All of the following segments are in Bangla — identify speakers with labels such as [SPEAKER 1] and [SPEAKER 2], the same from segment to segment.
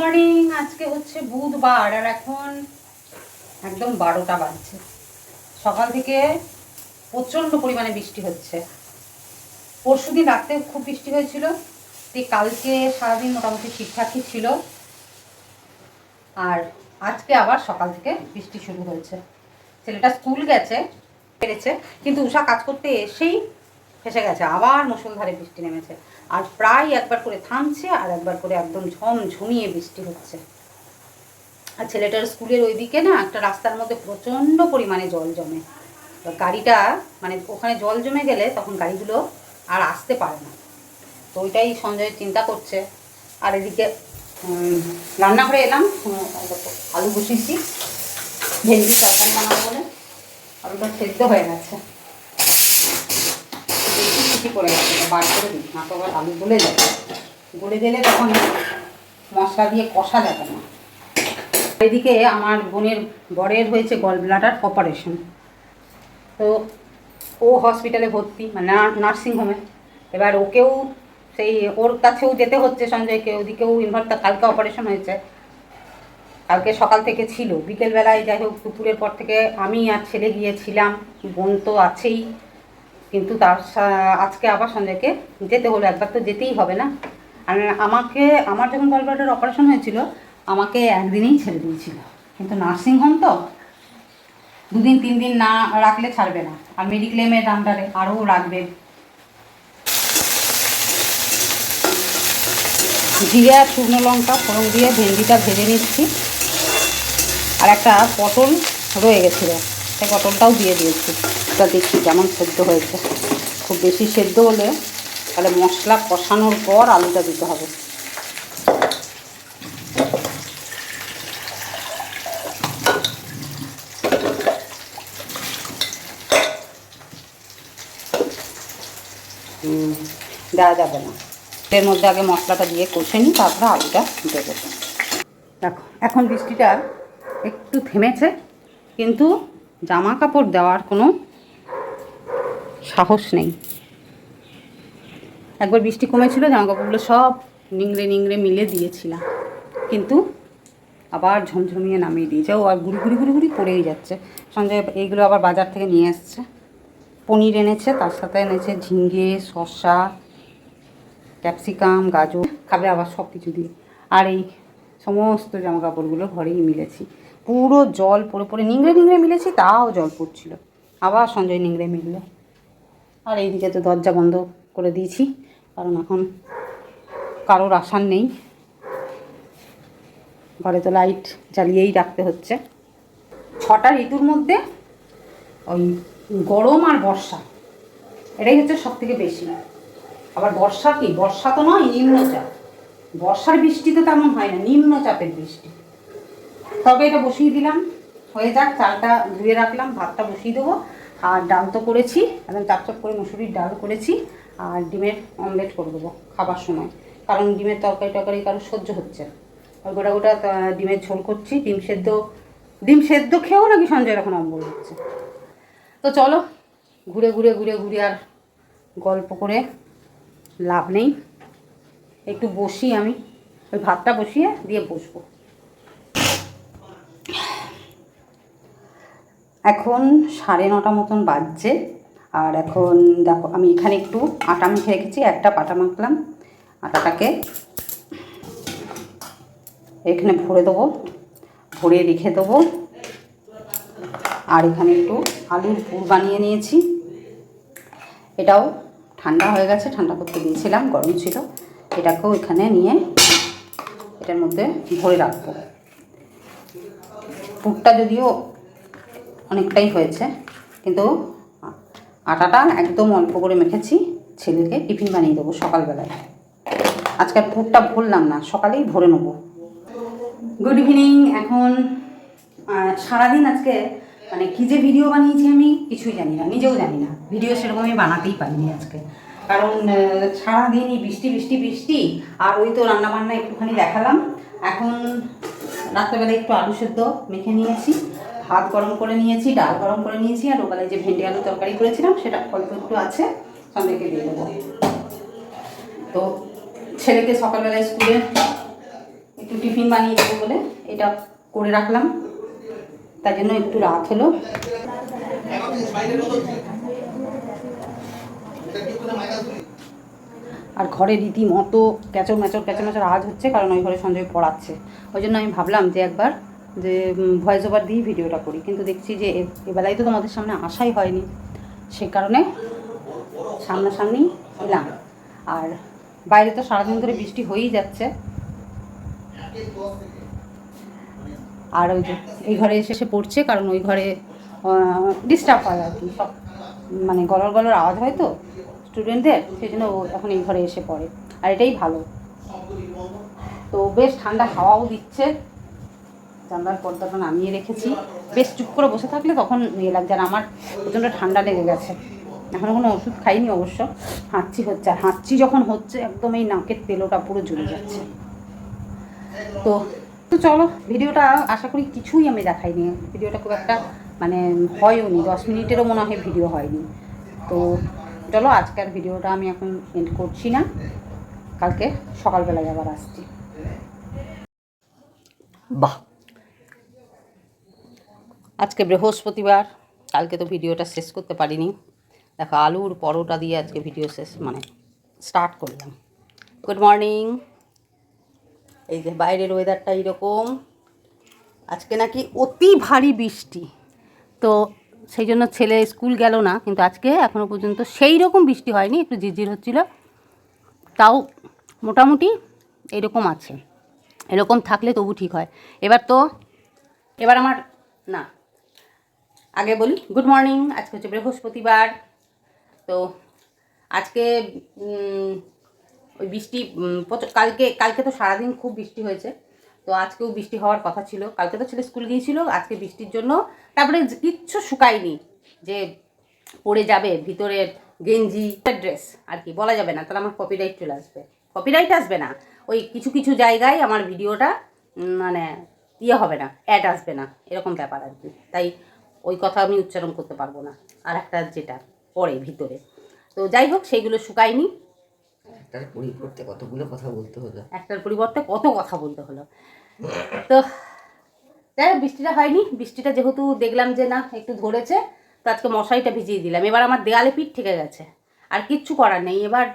[SPEAKER 1] মর্নিং আজকে হচ্ছে বুধবার, আর এখন একদম বারোটা বাজছে। সকাল থেকে প্রচণ্ড পরিমাণে বৃষ্টি হচ্ছে। পরশু দিন রাতে খুব বৃষ্টি হয়েছিল দিয়ে কালকে সারাদিন মোটামুটি ঠিকঠাকই ছিল। আর আজকে আবার সকাল থেকে বৃষ্টি শুরু হয়েছে। ছেলেটা স্কুল গেছে, পেরেছে, কিন্তু উষা কাজ করতে এসেই ফেসে গেছে। আবার মুসলধারে বৃষ্টি নেমেছে। আর প্রায় একবার করে থামছে আর একবার করে একদম ঝমঝমিয়ে বৃষ্টি হচ্ছে। আর ছেলেটার স্কুলের ওইদিকে না একটা রাস্তার মধ্যে প্রচণ্ড পরিমাণে জল জমে। গাড়িটা মানে ওখানে জল জমে গেলে তখন গাড়িগুলো আর আসতে পারে না। তো ওইটাই সঞ্জয় চিন্তা করছে। আর এদিকে রান্নাঘরে এলাম। আলু বসিয়েছি। ভেন্ডি তরকারি বানাবো বলে। আলুটা সেদ্ধ হয়ে গেছে। পড়ে গেছে বার করে দিই, না তো আবার আলু গলে যাবে। গলে গেলে তখন মশলা দিয়ে কষা যাবে না। এদিকে আমার বোনের বরের হয়েছে গল ব্লাডার অপারেশন তো ও হসপিটালে ভর্তি মানে নার্সিং হোমে এবার ওকেও সেই, ওর কাছেও যেতে হচ্ছে সঞ্জয়কে, ওদিকেও ইনভার্টার কালকে অপারেশন হয়েছে। কালকে সকাল থেকে ছিল। বিকেলবেলায় যাই হোক দুপুরের পর থেকে আমি আর ছেলে গিয়েছিলাম, বোন তো আছেই। কিন্তু তার আজকে আবার সঞ্জয়কে যেতে হলো, একবার তো যেতেই হবে না। আর আমাকে, আমার যখন গলব্লাডার অপারেশন হয়েছিল, আমাকে একদিনেই ছেড়ে দিয়েছিল। কিন্তু নার্সিং হোম তো দুদিন তিন দিন না রাখলে ছাড়বে না। আর মেডিক্লেমের আন্ডারে আরও রাখবে। জিরে আর শুকনো লঙ্কা, ফোড়ন দিয়ে ভেন্ডিটা ভেজে নিচ্ছি। আর একটা পটল রয়ে গেছিল সেই পটলটাও দিয়ে দিয়েছি। তা দেখি, কেমন সেদ্ধ হয়েছে। খুব বেশি সেদ্ধ হলে তাহলে মশলা কষানোর পর আলুটা দিতে হবে। দেওয়া যাবে না। এর মধ্যে আগে মশলাটা দিয়ে কষে নিই, তারপরে আলুটা দেবো। দেখো, এখন বৃষ্টিটা একটু থেমেছে, কিন্তু জামা কাপড় দেওয়ার কোনো সাহস নেই। একবার বৃষ্টি কমেছিল জামা কাপড়গুলো সব নিংড়ে নিংড়ে মিলে দিয়েছিলাম। কিন্তু আবার ঝমঝমিয়ে নামিয়ে দিয়েছে। ও আর গুড়ি গুড়ি গুড়ি গুড়ি পড়েই যাচ্ছে। সঞ্জয় এইগুলো আবার বাজার থেকে নিয়ে এসছে পনির এনেছে, তার সাথে এনেছে ঝিঙ্গে, শসা, ক্যাপসিকাম, গাজর, খাবে আবার সব কিছু দিয়ে। আর এই সমস্ত জামা কাপড়গুলো ঘরেই মিলেছি। পুরো জল পড়ে পড়ে নিংড়ে নিংড়ে মিলেছি, তাও জল পড়ছিল। আবার সঞ্জয় নিংড়ে মিলল। আর এইদিকে তো দরজা বন্ধ করে দিয়েছি, কারণ এখন কারোর আসার নেই। ঘরে তো লাইট জ্বালিয়েই রাখতে হচ্ছে। ছটা ঋতুর মধ্যে ওই গরম আর বর্ষা, এটাই হচ্ছে সব থেকে বেশি। আবার বর্ষা কি? বর্ষা তো নয়, নিম্নচাপ। বর্ষার বৃষ্টি তো তেমন হয় না, নিম্নচাপের বৃষ্টি। তবে এটা বসিয়ে দিলাম, হয়ে যাক, চালটা ধুয়ে রাখলাম, ভাতটা বসিয়ে দেবো। আর ডাল তো করেছি, একদম চাপচাপ করে মুসুরির ডাল করেছি, আর ডিমের অমলেট করে দেবো খাবার সময়। কারণ ডিমের তরকারি টরকারি কারও সহ্য হচ্ছে। আর গোটা গোটা ডিমের ঝোল করছি, ডিম সেদ্ধ ডিম সেদ্ধ খেয়েও নাকি সঞ্জয় এখন অম্বল হচ্ছে। তো চলো, ঘুরে ঘুরে ঘুরে ঘুরে আর গল্প করে লাভ নেই। একটু বসি আমি, ওই ভাতটা বসিয়ে দিয়ে বসবো। এখন সাড়ে নটা মতন বাজছে। আর এখন দেখো, আমি এখানে একটু আটা মেখে রেখেছি, একটা পাটা মাখলাম। আটাটাকে এখানে ভরে দেবো ভরে রেখে দেবো। আর এখানে একটু আলুর পুর বানিয়ে নিয়েছি। এটাও ঠান্ডা হয়ে গেছে, ঠান্ডা করতে দিয়েছিলাম, গরম ছিল। এটাকেও এখানে নিয়ে এটার মধ্যে ভরে রাখব। পুরটা যদিও অনেকটাই হয়েছে। কিন্তু আটাটা একদম অল্প করে মেখেছি, ছেলেকে টিফিন বানিয়ে দেবো সকালবেলায়। আজকে ভোরটা ভরলাম না, সকালেই ভরে নেব। গুড ইভিনিং এখন সারাদিন আজকে মানে কী যে ভিডিও বানিয়েছি আমি, কিছুই জানি না, নিজেও জানি না। ভিডিও সেরকম আমি বানাতেই পারিনি আজকে। কারণ সারাদিনই বৃষ্টি বৃষ্টি বৃষ্টি, আর ওই তো রান্না বান্না একটুখানি দেখালাম। এখন রাত্রেবেলা একটু আলু সেদ্ধ মেখে নিয়েছি। ভাত গরম করে নিয়েছি, ডাল গরম করে নিয়েছি, আর ওবেলায় যে ভেন্ডি আলু তরকারি করেছিলাম, সেটা অল্প একটু আছে সন্ধ্যেকে দিয়ে দেবো। তো ছেলেকে সকালবেলায় স্কুলে একটু টিফিন বানিয়ে দেবো বলে এটা করে রাখলাম। তার জন্য একটু রাত হলো। আর ঘরে রীতিমতো ক্যাচর ম্যাচর ক্যাচর ম্যাচর আওয়াজ হচ্ছে, কারণ ওই ঘরে সঞ্জয় পড়াচ্ছে। ওই জন্য আমি ভাবলাম যে একবার যে ভয়েস ওভার দিয়েই ভিডিওটা করি। কিন্তু দেখছি যে এবেলায় তো তোমাদের সামনে আসাই হয়নি। সে কারণে সামনাসামনি এলাম। আর বাইরে তো সারাদিন ধরে বৃষ্টি হয়েই যাচ্ছে। আর ওই যে, এই ঘরে এসে এসে পড়ছে, কারণ ওই ঘরে ডিস্টার্ব হয় আর কি। সব মানে গলর গলর আওয়াজ হয় তো স্টুডেন্টদের সেই জন্য ও এখন এই ঘরে এসে পড়ে। আর এটাই ভালো। তো বেশ ঠান্ডা হাওয়াও দিচ্ছে। জানলার পর্দাটা নামিয়ে রেখেছি। বেশ চুপ করে বসে থাকলে তখন ইয়ে লাগছে আর আমার প্রচণ্ড ঠান্ডা লেগে গেছে। এখনও কোনো ওষুধ খাইনি অবশ্য। হাঁচি হচ্ছে আর হাঁচি যখন হচ্ছে একদম এই নাকের তেলোটা পুরো জ্বলে যাচ্ছে। তো তো চলো, ভিডিওটা আশা করি কিছুই আমি দেখাইনি। ভিডিওটা খুব একটা মানে হয়ও নি, দশ মিনিটেরও মনে হয় ভিডিও হয়নি। তো চলো, আজকের ভিডিওটা আমি এখন এন্ড করছি না। কালকে সকালবেলায় আবার আসছি।
[SPEAKER 2] বাহ!
[SPEAKER 1] আজকে বৃহস্পতিবার, কালকে তো ভিডিওটা শেষ করতে পারিনি। দেখো, আলুর পরোটা দিয়ে আজকে ভিডিও শেষ মানে স্টার্ট করলাম। গুড মর্নিং এই যে বাইরের ওয়েদারটা এইরকম। আজকে নাকি অতি ভারী বৃষ্টি। তো সেই জন্য ছেলে স্কুল গেল না, কিন্তু আজকে এখনও পর্যন্ত সেই রকম বৃষ্টি হয়নি, একটু ঝিরঝির হচ্ছিল। তাও মোটামুটি এরকম আছে। এরকম থাকলে তবু ঠিক হয়। এবার তো, এবার আমার, না আগে বলি গুড মর্নিং আজকে হচ্ছে বৃহস্পতিবার। তো আজকে ওই বৃষ্টি কালকে কালকে তো সারাদিন খুব বৃষ্টি হয়েছে। তো আজকেও বৃষ্টি হওয়ার কথা ছিল। কালকে তো ছেলে স্কুল গিয়েছিল, আজকে বৃষ্টির জন্য তারপরে কিচ্ছু শুকায়নি, যে পড়ে যাবে ভিতরের গেঞ্জি ড্রেস আর কি, বলা যাবে না। তাহলে আমার কপিরাইট চলে আসবে। কপিরাইট আসবে না। ওই কিছু কিছু জায়গায় আমার ভিডিওটা মানে ইয়ে হবে না অ্যাড আসবে না। এরকম ব্যাপার আর কি। তাই ওই কথা আমি উচ্চারণ করতে পারব না। আর একটা যেটা পড়ে ভিতরে। তো যাই হোক সেইগুলো শুকায়নি।
[SPEAKER 2] একটার পরিবর্তে কতগুলো কথা বলতে হলো?
[SPEAKER 1] একটার পরিবর্তে কত কথা বলতে হলো? তো যাই হোক বৃষ্টিটা হয়নি। বৃষ্টিটা যেহেতু দেখলাম যে না একটু ধরেছে তো আজকে মশারিটা ভিজিয়ে দিলাম। এবার আমার দেয়ালে পিঠ ঠেকে গেছে। আর কিচ্ছু করার নেই। এবার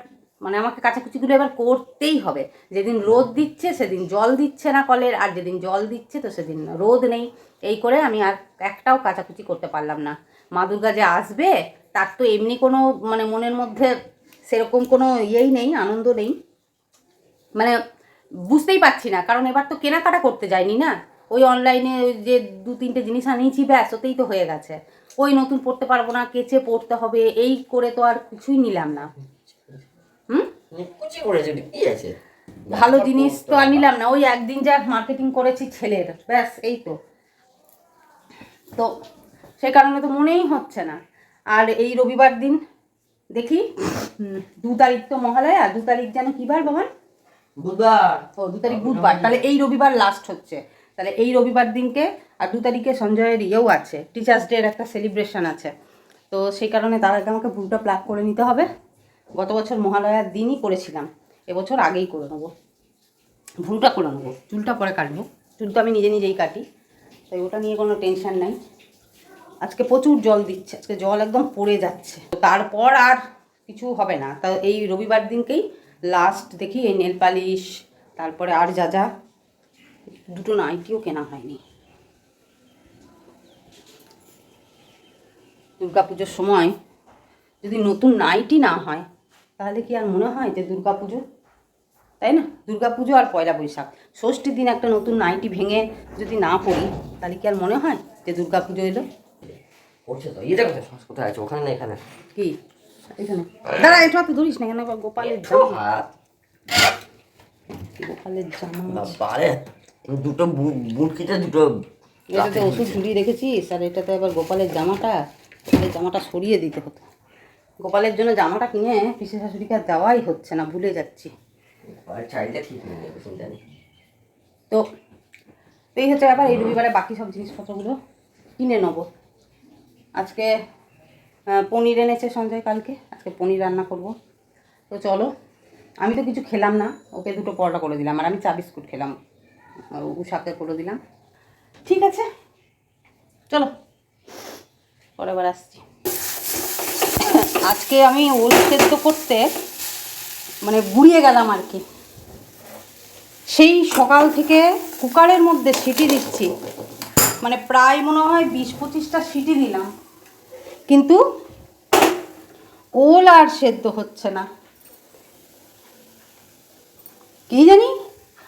[SPEAKER 1] মানে আমাকে কাচাকুচিগুলো এবার করতেই হবে। যেদিন রোদ দিচ্ছে, সেদিন জল দিচ্ছে না কলের, আর যেদিন জল দিচ্ছে তো সেদিন রোদ নেই। এই করে আমি আর একটাও কাচাকুচি করতে পারলাম না। মা দুর্গা যে আসবে, তার তো এমনি কোনো মানে মনের মধ্যে সেরকম কোনো ইয়েই নেই, আনন্দ নেই। মানে বুঝতেই পারছি না, কারণ এবার তো কেনাকাটা করতে যাইনি না। ওই অনলাইনে ওই যে দু তিনটে জিনিস আনিয়েছি, ব্যাস, ওতেই তো হয়ে গেছে। ওই নতুন পড়তে পারব না, কেচে পড়তে হবে, এই করে তো আর কিছুই নিলাম না। হুম?
[SPEAKER 2] কুচি করেছে ওটা কি আছে?
[SPEAKER 1] ভালো জিনিস তো আর নিলাম না। ওই একদিন যা মার্কেটিং করেছি ছেলের ব্যাস এই তো। তো সে কারণে তো মনেই হচ্ছে না। আর এই রবিবার দিন দেখি দু তারিখ তো মহালয়া দু তারিখ যেন কী বার বাবান
[SPEAKER 2] বুধবার।
[SPEAKER 1] ও দু তারিখ বুধবার। তাহলে এই রবিবার লাস্ট হচ্ছে। তাহলে এই রবিবার দিনকে আর দু তারিখে সঞ্জয়ের ইয়েও আছে। টিচার্স ডে এর একটা সেলিব্রেশন আছে। তো সেই কারণে তার আগে আমাকে ভুলটা প্লাগ করে নিতে হবে। গত বছর মহালয়ার দিনই করেছিলাম। এবছর আগেই করে নেব। ভুলটা করে নেব। চুলটা পরে কাটবো? চুল তো আমি নিজে নিজেই কাটি। তাই ওটা নিয়ে কোনো টেনশন নাই। আজকে প্রচুর জল দিচ্ছে। আজকে জল একদম পড়ে যাচ্ছে। তো তারপর আর কিছু হবে না। তা এই রবিবার দিনকেই লাস্ট দেখি এই নেল পালিশ তারপরে আর যা যা। দুটো নাইটিও কেনা হয়নি। দুর্গা পুজোর সময় যদি নতুন নাইটি না হয় তাহলে কি আর মনে হয় যে দুর্গা পুজো? তাই না? দুর্গা পুজো আর পয়লা বৈশাখ। ষষ্ঠীর দিন একটা নতুন নাইটি ভেঙে যদি না পড়ি তাহলে কি আর মনে হয় যে দুর্গা পুজো এলো?
[SPEAKER 2] করছে তো। এটা কোথায় আছে? ওখানে না এখানে?
[SPEAKER 1] কি? এখানে। দাঁড়া এটা তো ধরিস না কেন? গোপালের জামা। গোপালের জামা।
[SPEAKER 2] দুটো দুটো
[SPEAKER 1] এটাতে ওষুধ ঝুলিয়ে রেখেছিস আর এটাতে আবার গোপালের জামাটা গোপালের জামাটা সরিয়ে দিতে হতো। গোপালের জন্য জামাটা কিনে পিসি শাশুড়িকে আর দেওয়াই হচ্ছে না ভুলে যাচ্ছি। তো এই হচ্ছে ব্যাপার এই রবিবারে বাকি সব জিনিসপত্রগুলো কিনে নেব। আজকে পনির এনেছে সঞ্জয় কালকে আজকে পনির রান্না করব। তো চলো আমি তো কিছু খেলাম না ওকে দুটো পরোটা করে দিলাম আর আমি চা বিস্কুট খেলাম উষাকে করে দিলাম। ঠিক আছে চলো পরে আবার আসছি। আজকে আমি ওল সেদ্ধ করতে মানে গুড়িয়ে গেলাম আর কি। সেই সকাল থেকে কুকারের মধ্যে সিটি দিচ্ছি। মানে প্রায় মনে হয় বিশ পঁচিশটা সিটি দিলাম। কিন্তু ওল আর সেদ্ধ হচ্ছে না। কি জানি?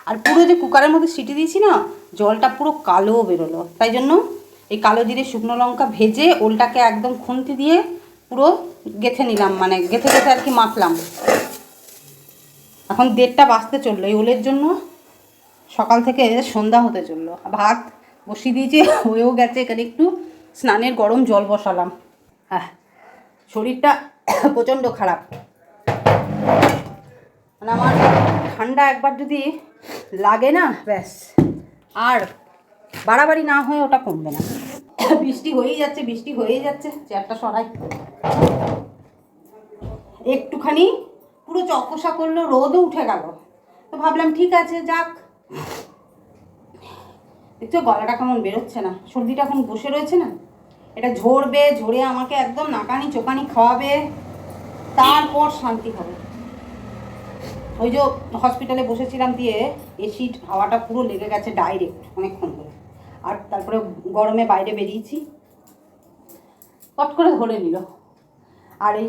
[SPEAKER 1] আর পুরো যে কুকারের মধ্যে সিটি দিয়েছি না, জলটা পুরো কালো বেরোলো। তাই জন্য এই কালো জিরে শুকনো লঙ্কা ভেজে ওলটাকে একদম খুন্তি দিয়ে পুরো গেথে নিলাম মানে গেথে গেথে আর কি মাখলাম। এখন দেড়টা বাজতে চলল, এই ওলের জন্য সকাল থেকে সন্ধ্যা হতে চলল। ভাত বসিয়ে দিয়েছি, হয়েও গেছে, এখানে একটু স্নানের গরম জল বসালাম। হ্যাঁ শরীরটা প্রচণ্ড খারাপ। মানে আমার ঠান্ডা একবার যদি লাগে না, ব্যাস। আর বাড়াবাড়ি না হয়ে ওটা কমবে না। বৃষ্টি হয়েই যাচ্ছে, বৃষ্টি হয়েই যাচ্ছে, চেয়ারটা সরাই। একটুখানি পুরো চকসা করল, রোদও উঠে গেল। তো ভাবলাম, ঠিক আছে, যাক। দেখছ, গলাটা কেমন বেরোচ্ছে না। সর্দিটা এখন বসে রয়েছে না? এটা ঝরবে, ঝরে আমাকে একদম নাকানি চোকানি খাওয়াবে, তারপর শান্তি হবে। ওই যে হসপিটালে বসেছিলাম দিয়ে এসিড হাওয়াটা পুরো লেগে গেছে ডাইরেক্ট অনেকক্ষণ ধরে। আর তারপরে গরমে বাইরে বেরিয়েছি। কট করে ধরে নিল। আর এই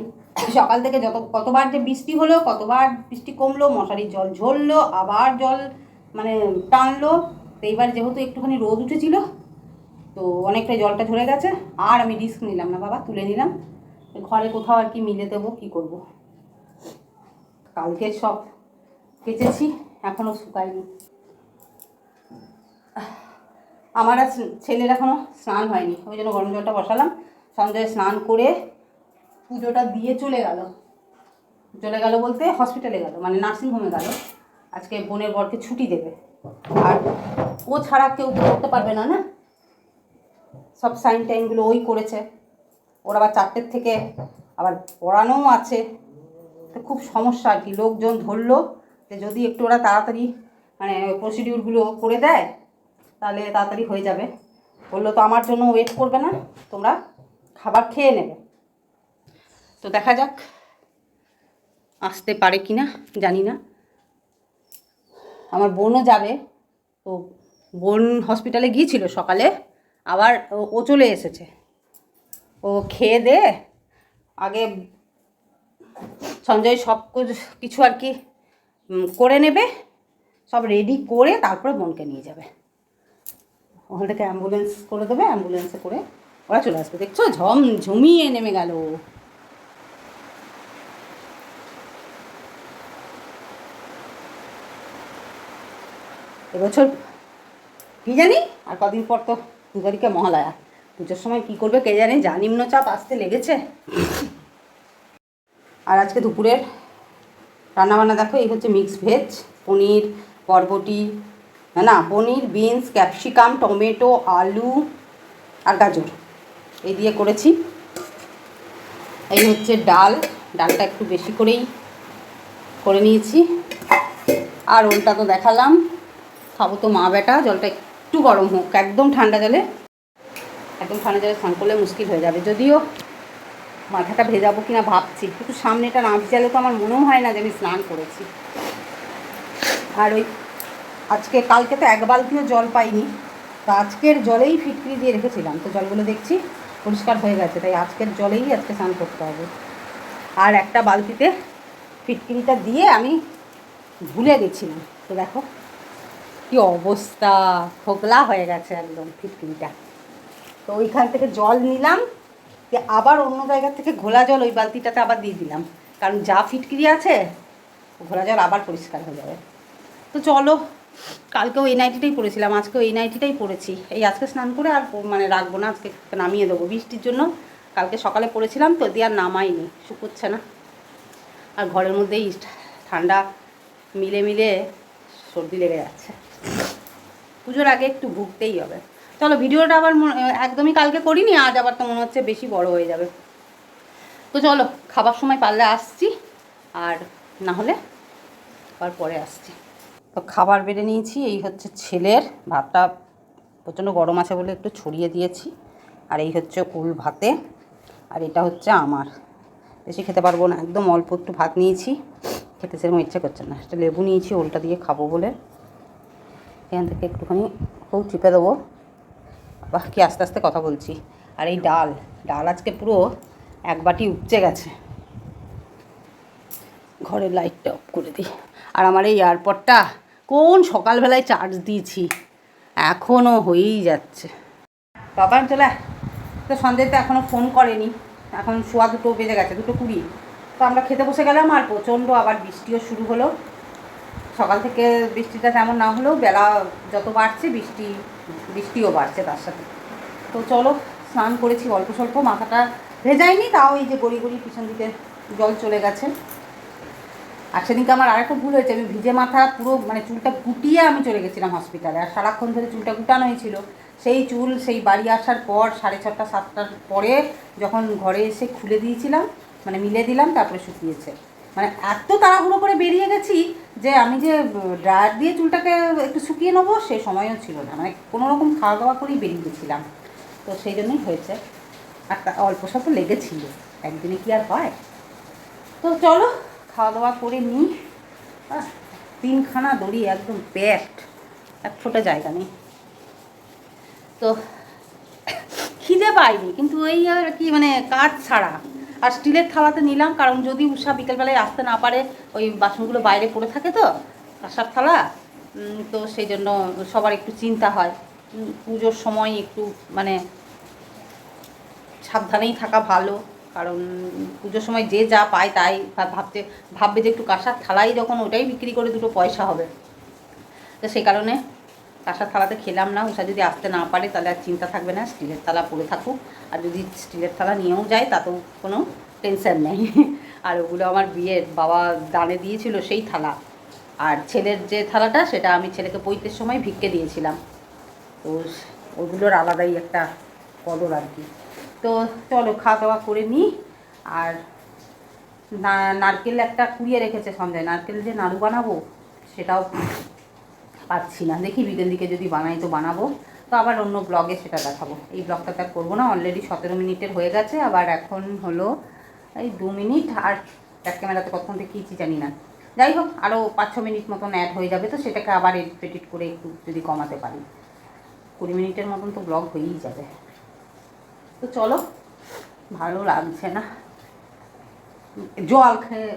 [SPEAKER 1] সকাল থেকে যত, কতবার যে বৃষ্টি হলো, কতবার বৃষ্টি কমলো, মশারির জল ঝরলো, আবার জল মানে টানলো, তো এইবার যেহেতু একটুখানি রোদ উঠেছিল, তো অনেকটা জলটা ঝরে গেছে, আর আমি রিস্ক নিলাম না বাবা, তুলে নিলাম। ঘরে কোথাও আর কি মিলে দেবো, কী করব? কালকে সব কেচেছি এখনও শুকায়নি। আমার আর ছেলের এখনও স্নান হয়নি, ওই জন্য গরম জলটা বসালাম সঞ্জয় স্নান করে পুজোটা দিয়ে চলে গেল। চলে গেল বলতে হসপিটালে গেল মানে নার্সিংহোমে গেল। আজকে বোনের বরকে ছুটি দেবে। আর ও ছাড়া কেউ তো করতে পারবে না না? সব সাইন টাইনগুলো ওই করেছে। ওর আবার চারটের থেকে আবার পড়ানোও আছে। তো খুব সমস্যা আর কি। লোকজন ধরলো যে যদি একটু ওরা তাড়াতাড়ি মানে প্রসিডিউরগুলো করে দেয়, তাহলে তাড়াতাড়ি হয়ে যাবে। বলল, তো আমার জন্য ওয়েট করবে না, তোমরা খাবার খেয়ে নেবে। তো দেখা যাক, আসতে পারে কি না জানি না। আমার বোনও যাবে। তো বোন হসপিটালে গিয়েছিল সকালে, আবার ও- চলে এসেছে। ও খেয়ে দে, আগে সঞ্জয় সব কুছ- কিছু আর কি করে নেবে, সব রেডি করে তারপরে বোনকে নিয়ে যাবে। ওখান থেকে অ্যাম্বুলেন্স করে দেবে অ্যাম্বুলেন্সে করে ওরা চলে আসবে। দেখছ? ঝম, ঝুমিয়ে নেমে গেল। এবছর কি জানি? আর কদিন পর তো দু তারিখে মহালয়া। পুজোর সময় কি করবে কে জানে? যা নিম্নচাপ আসতে লেগেছে। আর আজকে দুপুরের রান্নাবান্না দেখো, এই হচ্ছে মিক্স ভেজ পনির, বরবটি, না পনির বিনস ক্যাপসিকাম টমেটো আলু আর গাজর। এই দিয়ে করেছি। এই হচ্ছে ডাল। ডালটা একটু বেশি করেই করে নিয়েছি। আর ওলটা তো দেখালাম। খাব তো মা বেটা, জলটা একটু গরম হোক, একদম ঠান্ডা জলে। একদম ঠান্ডা জলে স্নান করলে মুশকিল হয়ে যাবে। যদিও মাথাটা ভেজাবো কিনা ভাবছি, কিন্তু সামনেটা না ভিজালে তো আমার মনেও হয় না যে আমি স্নান করেছি। আর ওই আজকে, কালকে তো এক বালতিও জল পাইনি, তো আজকের জলেই ফিটকিরি দিয়ে রেখেছিলাম। তো জলগুলো দেখছি, পরিষ্কার হয়ে গেছে, তাই আজকের জলেই আজকে স্নান করতে হবে। আর একটা বালতিতে ফিটকিরিটা দিয়ে আমি ভুলে গেছিলাম। তো দেখো কি অবস্থা? খোকলা হয়ে গেছে একদম ফিটকিরিটা তো ওইখান থেকে জল নিলাম, দিয়ে আবার অন্য জায়গা থেকে ঘোলা জল ওই বালতিটাতে আবার দিয়ে দিলাম। কারণ যা ফিটকিরি আছে, ঘোলা জল আবার পরিষ্কার হয়ে যাবে। তো চলো, কালকেও এই নাইটিটাই পরেছিলাম, আজকেও এই নাইটিটাই পরেছি। এই আজকে স্নান করে আর মানে রাখব না, আজকে নামিয়ে দেবো। বৃষ্টির জন্য কালকে সকালে পরেছিলাম তো, দিয়ে আর নামাইনি, শুকোচ্ছে না। আর ঘরের মধ্যেই ঠান্ডা মিলে মিলে সর্দি লেগে যাচ্ছে। পুজোর আগে একটু ভুগতেই হবে। চলো, ভিডিওটা আবার একদমই কালকে করিনি, আজ আবার তো মনে হচ্ছে বেশি বড় হয়ে যাবে। তো চলো, খাবার সময় পারলে আসছি, আর না হলে আবার পরে আসছি। তো তো খাবার বেড়ে নিয়েছি, এই হচ্ছে ছেলের, ভাতটা প্রচণ্ড গরম আছে বলে একটু ছড়িয়ে দিয়েছি, আর এই হচ্ছে উল ভাতে, আর এটা হচ্ছে আমার। বেশি খেতে পারব না, একদম অল্প একটু ভাত নিয়েছি, খেতে সেরকম ইচ্ছে করছে না। একটা লেবু নিয়েছি, ওলটা দিয়ে খাব বলে। এখান থেকে একটুখানি খুব চিপে দেবো। বাকি আস্তে আস্তে কথা বলছি। আর এই ডাল ডাল আজকে পুরো এক বাটি উপচে গেছে। ঘরের লাইটটা অফ করে দিই। আর আমার এই এয়ারপডটা কোন সকালবেলায় চার্জ দিয়েছি এখনও হয়েই যাচ্ছে। বাবা, চলে। তো সন্ধ্যেতে এখনও ফোন করেনি। এখন শোয়া দুটো বেজে গেছে, দুটো কুড়ি। তো আমরা খেতে বসে গেলাম আর প্রচণ্ড আবার বৃষ্টিও শুরু হলো। সকাল থেকে বৃষ্টিটা তেমন না হলেও বেলা যত বাড়ছে, বৃষ্টি, বৃষ্টিও বাড়ছে তার সাথে। তো চলো, স্নান করেছি অল্প স্বল্প, মাথাটা ভেজায়নি, তাও এই যে গড়ি গড়ি পিছন দিকে জল চলে গেছে। আর সেদিনকে আমার আরেকটা ভুল হয়েছে, আমি ভিজে মাথা পুরো মানে চুলটা গুটিয়ে আমি চলে গেছিলাম হসপিটালে, আর সারাক্ষণ ধরে চুলটা গুটানো হয়েছিল সেই চুল, সেই বাড়ি আসার পর সাড়ে ছটা, সাতটার পরে যখন ঘরে এসে খুলে দিয়েছিলাম মানে মিলে দিলাম, তারপরে শুকিয়েছে। মানে এত তাড়াহুড়ো করে বেরিয়ে গেছি যে আমি যে ড্রায়ার দিয়ে চুলটাকে একটু শুকিয়ে নেব, সে সময়ও ছিল না। মানে কোনো রকম খাওয়া দাওয়া করেই বেরিয়ে গেছিলাম। তো সেই জন্যই হয়েছে। আর অল্প স্বল্প লেগেছিল। একদিনে কি আর হয়? তো চলো খাওয়া দাওয়া করে নিই। তিনখানা দড়ি একদম প্যাকড এক ফোঁটা জায়গা নেই। তো খিদে পাইনি, কিন্তু ওই আর কি মানে কাঠ ছাড়া। আর স্টিলের থালাতে নিলাম, কারণ যদি উষা বিকেলবেলায় আসতে না পারে, ওই বাসনগুলো বাইরে পড়ে থাকে তো, কাঁসার থালা তো সেই জন্য সবার একটু চিন্তা হয়। পুজোর সময় একটু মানে সাবধানেই থাকা ভালো, কারণ পুজোর সময় যে যা পায় তাই ভাবতে, ভাববে যে একটু কাঁসার থালাই যখন ওটাই বিক্রি করে দুটো পয়সা হবে। তো সেই কারণে কাঁসার থালাতে খেলাম না উষা যদি আসতে না পারে তাহলে আর চিন্তা থাকবে না, স্টিলের থালা পড়ে থাকুক। আর যদি স্টিলের থালা নিয়েও যায়, তাতেও কোনো টেনশন নেই। আর ওগুলো আমার বিয়ের বাবা দানে দিয়েছিল সেই থালা। আর ছেলের যে থালাটা, সেটা আমি ছেলেকে পৈতের সময় ভিক্ষে দিয়েছিলাম। তো ওগুলোর আলাদাই একটা কদর আর কি। তো চলো খাওয়া দাওয়া করে নিই। আর নারকেল একটা কুড়িয়ে রেখেছে সঞ্জয়। নারকেল যে নাড়ু বানাবো, সেটাও পাচ্ছি না। দেখি বিকেল দিকে যদি বানাই তো বানাবো। তো আবার অন্য ব্লগে সেটা দেখাবো। এই ব্লগটা তার করব না অলরেডি সতেরো মিনিটের হয়ে গেছে। আবার এখন হলো এই দু মিনিট আর এক ক্যামেরাতে কতক্ষণ দেখিয়েছি জানি না। যাই হোক আরও পাঁচ ছ মিনিট মতন অ্যাড হয়ে যাবে তো সেটাকে আবার এডিট ফেডিট করে একটু যদি কমাতে পারি। কুড়ি মিনিটের মতন তো ব্লগ হয়েই যাবে। তো চলো ভালো লাগছে না। জল খেয়ে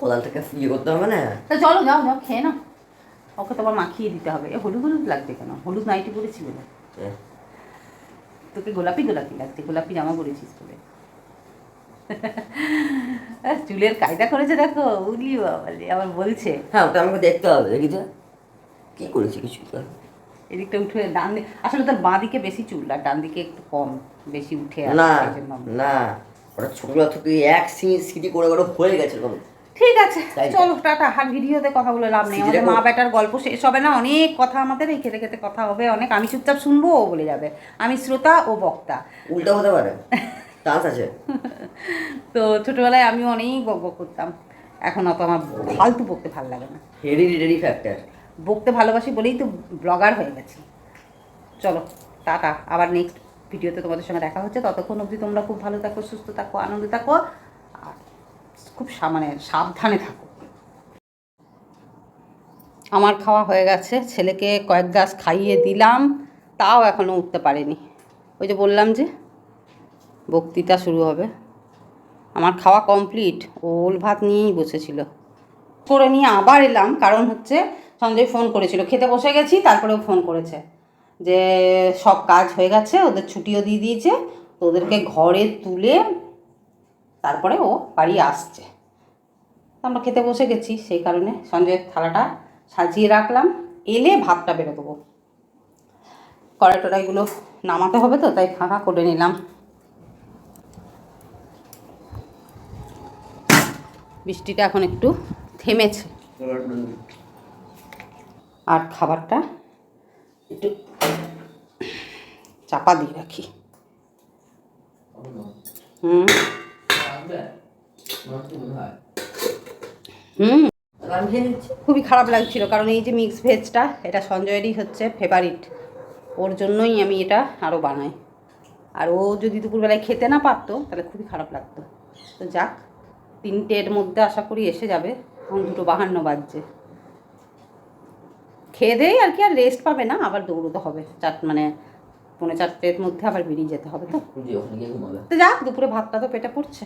[SPEAKER 2] কোদালটাকে ইয়ে করতে হবে না?
[SPEAKER 1] তো চলো যাও যাও খেয়ে নাও। ওকে তো আবার মাখিয়ে দিতে হবে। এ হলুদ হলুদ লাগছে কেন? হলুদ নাইটি পরেছি বলে। তোকে গোলাপি গোলাপি লাগছে গোলাপি জামা পরেছিস বলে। চুলের কায়দা করেছে দেখো। উলি বাবালে আবার বলছে।
[SPEAKER 2] হ্যাঁ ওটা আমাকে দেখতে হবে দেখি তো। কি করেছি কিছু তো
[SPEAKER 1] এদিকটা উঠে ডান আসলে তোর বাঁ দিকে বেশি চুল আর ডান দিকে একটু কম বেশি উঠে
[SPEAKER 2] না না। ওটা ছোটবেলা থেকে এক সিঁড়ি সিঁড়ি করে করে হয়ে গেছে এরকম
[SPEAKER 1] ঠিক আছে চলো টাটা। আর ভিডিওতে কথা বলে লাভ নেই। আমাদের মা বেটার গল্প শেষ হবে না অনেক কথা আমাদের এই খেতে খেতে কথা হবে অনেক। আমি চুপচাপ শুনব ও বলে যাবে। আমি শ্রোতা ও বক্তা।
[SPEAKER 2] উল্টা হতে পারে। আছে।
[SPEAKER 1] তো ছোটোবেলায় আমি অনেক বক বক করতাম। এখন অত আমার ফালতু বকতে ভালো লাগে না।
[SPEAKER 2] হেরিডিটারি ফ্যাক্টর
[SPEAKER 1] বকতে ভালোবাসি বলেই তো ব্লগার হয়ে গেছি। চলো টাটা। আবার নেক্সট ভিডিওতে তোমাদের সঙ্গে দেখা হচ্ছে। ততক্ষণ অবধি তোমরা খুব ভালো থাকো সুস্থ থাকো আনন্দ থাকো। খুব মানে সাবধানে থাকো। আমার খাওয়া হয়ে গেছে, ছেলেকে কয়েক গাছ খাইয়ে দিলাম, তাও এখনও উঠতে পারেনি। ওই যে বললাম যে, বক্তৃতা শুরু হবে। আমার খাওয়া কমপ্লিট ওল ভাত নিয়েই বসেছিল। করে নিয়ে আবার এলাম, কারণ হচ্ছে সঞ্জয় ফোন করেছিল। খেতে বসে গেছি, তারপরেও ফোন করেছে যে, সব কাজ হয়ে গেছে, ওদের ছুটিও দিয়ে দিয়েছে, তো ওদেরকে ঘরে তুলে তারপরে ও বাড়ি আসছে। আমরা খেতে বসে গেছি, সেই কারণে সঞ্জয়ের থালাটা সাজিয়ে রাখলাম। এলে ভাতটা বেরো দেবো। কড়াই টড়াইগুলো নামাতে হবে তো, তাই ফাঁকা করে নিলাম। বৃষ্টিটা এখন একটু থেমেছে। আর খাবারটা একটু চাপা দিয়ে রাখি। হুম। হুম। খুবই খারাপ লাগছিল কারণ এই যে মিক্স ভেজটা এটা সঞ্জয়েরই হচ্ছে ফেভারিট ওর জন্যই আমি এটা আরও বানাই। আর ও যদি দুপুরবেলায় খেতে না পারতো তাহলে খুবই খারাপ লাগতো। তো যাক তিনটের মধ্যে আশা করি এসে যাবে। এখন দুটো বাহান্ন বাজছে। খেয়ে দেই আর কি আর রেস্ট পাবে না আবার দৌড়তে হবে। চার মানে পৌনে চারটের মধ্যে আবার বেরিয়ে যেতে হবে তো।
[SPEAKER 2] জি ওখানে গিয়ে ঘুমাবে।
[SPEAKER 1] তো যাক দুপুরে ভাতটা তো পেটে পড়ছে।